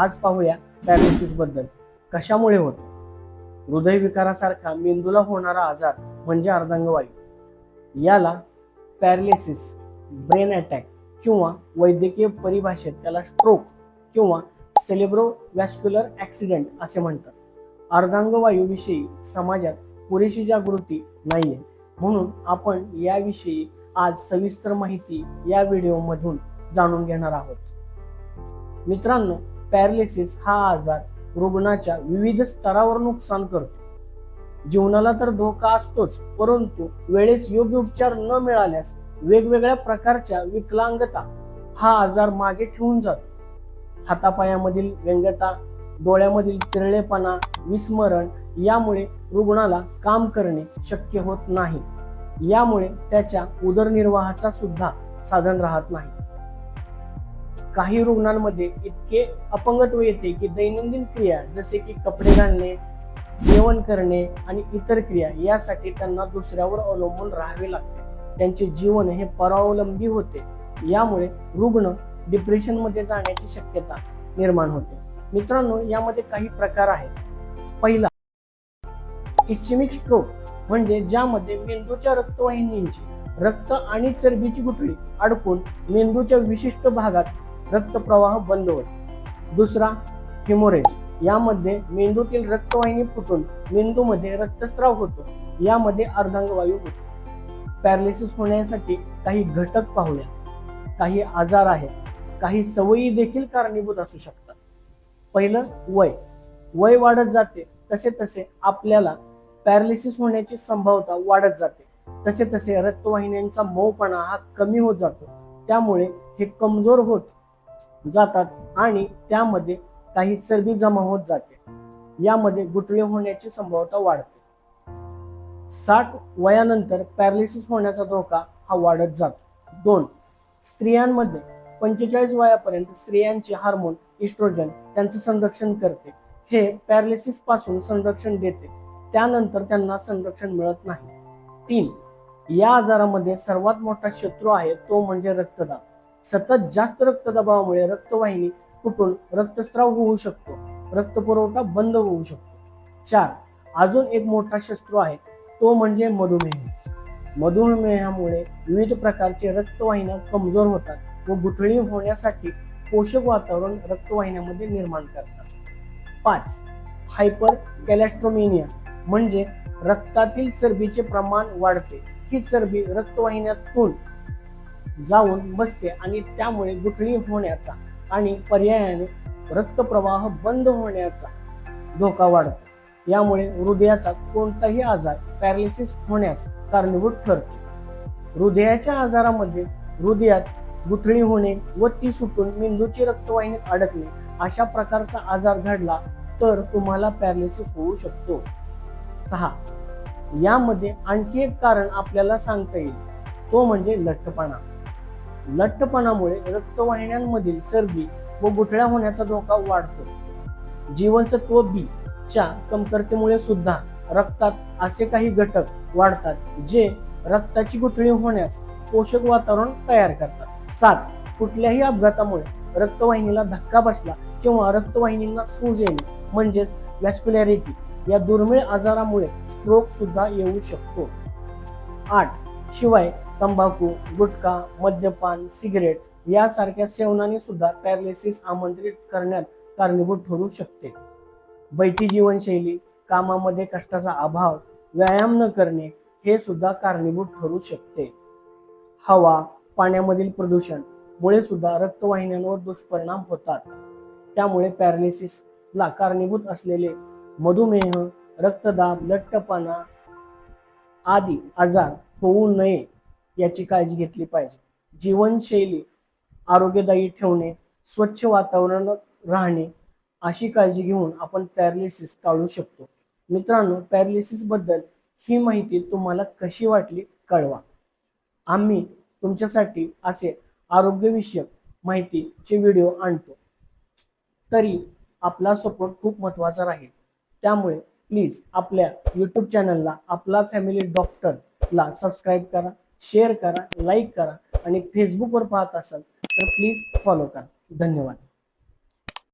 आज पाहूया पॅरालिसिसबद्दल. कशामुळे होतो? हृदयविकारासारखा मेंदूला होणारा आजार म्हणजे अर्धांगवायू. याला पॅरालिसिस ब्रेन अटॅक किंवा वैद्यकीय परिभाषेत त्याला स्ट्रोक किंवा सेलेब्रो वॅस्क्युलर ॲक्सिडेंट असे म्हणतात. अर्धांगवायूविषयी समाजात पुरेशी जागृती नाहीये. म्हणून आपण याविषयी आज सविस्तर माहिती या व्हिडिओमधून जाणून घेणार आहोत. मित्रांनो पॅरालिसिस हा आजार रुग्णाच्या विविध स्तरावर नुकसान करतो. जीवनाला तर धोका असतोच परंतु वेळेस योग्य उपचार न मिळाल्यास वेगवेगळ्या प्रकारच्या विकलांगता हा आजार मागे ठेवून जातो. हातापायामधील व्यंगता डोळ्यामधील तिरळेपणा विस्मरण यामुळे रुग्णाला काम करणे शक्य होत नाही. यामुळे त्याच्या उदरनिर्वाहाचा सुद्धा साधन राहत नाही. काही रुग्णांमध्ये इतके अपंगत्व येते की दैनंदिन क्रिया जसे की कपडे घालणे जेवण करणे आणि इतर क्रिया यासाठी त्यांना दुसऱ्यावर अवलंबून राहावे लागते. त्यांचे जीवन हे परावलंबी होते. यामुळे रुग्ण डिप्रेशनमध्ये जाण्याची शक्यता निर्माण होते. मित्रांनो यामध्ये काही प्रकार आहेत. पहिला इच्छिमिक स्ट्रोक म्हणजे ज्यामध्ये मेंदूच्या रक्तवाहिनींची रक्त आणि चरबीची गुठळी अडकून मेंदूच्या विशिष्ट भागात रक्तप्रवाह बंद होतो. दुसरा हिमोरेज यामध्ये मेंदूतील रक्तवाहिनी फुटून मेंदूमध्ये रक्तस्राव होतो. यामध्ये अर्धांगवायू होतो. पॅरालिसिस होण्यासाठी काही घटक पाहूया. काही आजार आहेत. काही सवयी देखील कारणीभूत असू शकतात. पहिलं वय. वय वाढत जाते. तसे तसे आपल्याला पॅरालिसिस होण्याची संभावता वाढत जाते. तसे तसे रक्तवाहिन्यांचा मऊपणा हा कमी होत जातो. त्यामुळे हे कमजोर होत. जातात आणि त्यामध्ये काही चरबी जमा होत जाते. यामध्ये गुठळे होण्याची संभाव्यता वाढते. साठ वयानंतर पॅरालिसिस होण्याचा धोका हा वाढत जातो. दोन स्त्रियांमध्ये पंचेचाळीस वयापर्यंत स्त्रियांचे हार्मोन इस्ट्रोजन त्यांचं संरक्षण करते. हे पॅरालिसिसपासून संरक्षण देते. त्यानंतर त्यांना संरक्षण मिळत नाही. तीन या आजारामध्ये सर्वात मोठा शत्रू आहे तो म्हणजे रक्तदाब. सतत जास्त रक्तदाबामुळे रक्तवाहिनी फुटून रक्तस्राव होऊ शकतो. रक्तपुरवठा बंद होऊ शकतो. चार अजून एक मोठा शस्त्रू आहे. तो म्हणजे मधुमेह. मधुमेहामुळे विविध प्रकारचे रक्तवाहिन्या कमजोर होतात व गुठळी होण्यासाठी पोषक वातावरण रक्तवाहिन्यामध्ये निर्माण करतात. पाच हायपर कॅलॅस्ट्रोमेनिया म्हणजे रक्तातील चरबीचे प्रमाण वाढते. ही चरबी रक्तवाहिन्यातून जाऊन बसते आणि त्यामुळे गुठळी होण्याचा आणि पर्यायाने रक्तप्रवाह बंद होण्याचा धोका वाढतो. यामुळे हृदयाचा कोणताही आजार पॅरालिसिस होण्यास कारणीभूत ठरतो. हृदयाच्या आजारामध्ये हृदयात गुठळी होणे व ती सुटून मेंदूची रक्तवाहिनी अडकणे अशा प्रकारचा आजार घडला तर तुम्हाला पॅरालिसिस होऊ शकतो. सहा. यामध्ये आणखी एक कारण आपल्याला सांगता येईल. तो म्हणजे लठ्ठपणा. लठ्ठपणामुळे रक्तवाहिन्यांमधील चरबी व गुठळ्या होण्याचा धोका वाढतो. जीवनसत्व बी च्या कमतरतेमुळे सुद्धा रक्तात असे काही घटक वाढतात जे रक्ताची गुठळी होण्यास पोषक वातावरण तयार करतात. सात कुठल्याही अपघातामुळे रक्तवाहिनीला धक्का बसला किंवा रक्तवाहिनींना सूज येणे म्हणजेच व्हॅस्क्युलॅरिटी या दुर्मिळ आजारामुळे स्ट्रोक सुद्धा येऊ शकतो. आठ शिवाय तंबाखू गुटखा मद्यपान सिगरेट यासारख्या सेवनाने सुद्धा पॅरालिसिस आमंत्रित करण्यात कारणीभूत ठरू शकते. बैठी जीवनशैली कामामध्ये कष्टाचा अभाव व्यायाम न करणे हे सुद्धा कारणीभूत ठरू शकते. हवा पाण्यामधील प्रदूषण मुळे सुद्धा रक्तवाहिन्यांवर दुष्परिणाम होतात. त्यामुळे पॅरालिसिसला कारणीभूत असलेले मधुमेह रक्तदाब लठ्ठपणा आदी आजार होऊ नये याची काळजी घेतली पाहिजे. जीवनशैली आरोग्यदायी ठेवणे स्वच्छ वातावरण राहणे अशी काळजी घेऊन आपण पॅरालिसिस टाळू शकतो. मित्रांनो पॅरालिसिसबद्दल ही माहिती तुम्हाला कशी वाटली कळवा. आम्ही तुमच्यासाठी असे आरोग्यविषयक माहितीचे व्हिडिओ आणतो. तरी आपला सपोर्ट खूप महत्त्वाचा राहील. त्यामुळे प्लीज आपल्या यूट्यूब चॅनलला आपला फॅमिली डॉक्टर ला सबस्क्राईब करा शेअर करा लाईक करा आणि फेसबुकवर पाहत असाल तर प्लीज फॉलो करा. धन्यवाद.